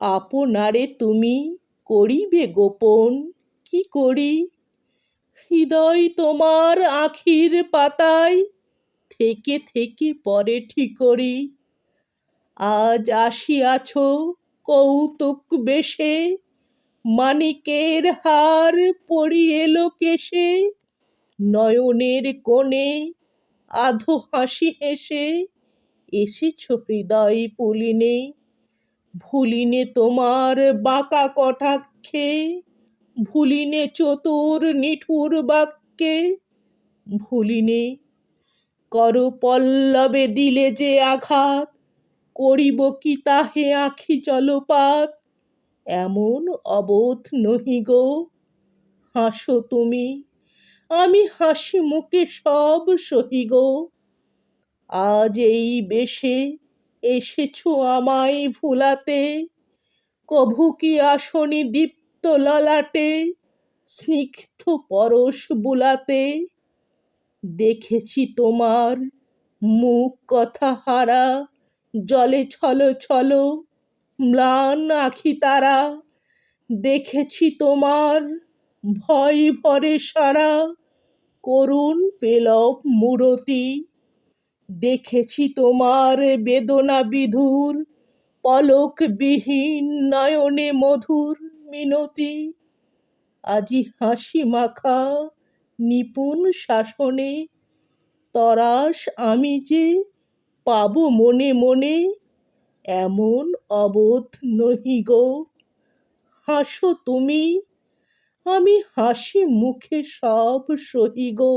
আপনারে তুমি করিবে গোপন? কি করি? হৃদয় তোমার আখির পাতায় থেকে থেকে পরে ঠিকরি আজ আসিয়াছ কৌতুক বেশে, মানিকের হার পড়িয়ে এলো কেশে। নয়নের কোণে আধো হাসি হেসে, এসেছ হৃদয় পুলিনে। ভুলিনে তোমার বাঁকা কটাক্ষে, ভুলিনে চতুর নিঠুর বাক্যে, ভুলিনে কর পল্লবে দিলে যে আঘাত, করিব কি তাহে আখি জলপাত, এমন অবোধ নহি গো। হাসো তুমি, আমি হাসি মুখে সব সহি গো। আজ এই বেশে এসেছ আমায় ভুলাতে। কভু কি আসনি দীপ্ত ললাটে, স্নিগ্ধ পরশ বুলাতে। দেখেছি তোমার মুখ কথা হারা, জলে ছলো ছলো ম্লান আখি তারা। দেখেছি তোমার ভয় ভরে সারা, করুণ পেলব মূরতি। দেখেছি তোমার বেদনা বিধুর, পলকবিহীন নয়নে মধুর মিনতি। আজি হাসি মাখা নিপুণ শাসনে তরাস আমি যে পাবো মনে মনে, এমন অবোধ নহি গো। হাসো তুমি, আমি হাসি মুখে সব সহি গো।